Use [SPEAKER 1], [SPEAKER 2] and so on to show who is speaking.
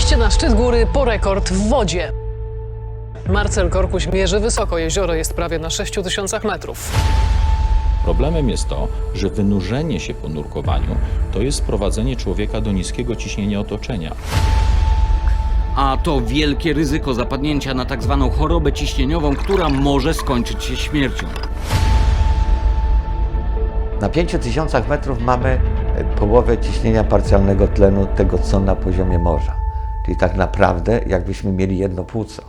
[SPEAKER 1] Wejście na szczyt góry po rekord w wodzie. Marcel Korkuś mierzy wysoko. Jezioro jest prawie na 6 tysiącach metrów.
[SPEAKER 2] Problemem jest to, że wynurzenie się po nurkowaniu to jest sprowadzenie człowieka do niskiego ciśnienia otoczenia.
[SPEAKER 3] A to wielkie ryzyko zapadnięcia na tak zwaną chorobę ciśnieniową, która może skończyć się śmiercią.
[SPEAKER 4] Na 5000 metrów mamy połowę ciśnienia parcjalnego tlenu tego, co na poziomie morza. Czyli tak naprawdę jakbyśmy mieli jedno płuco.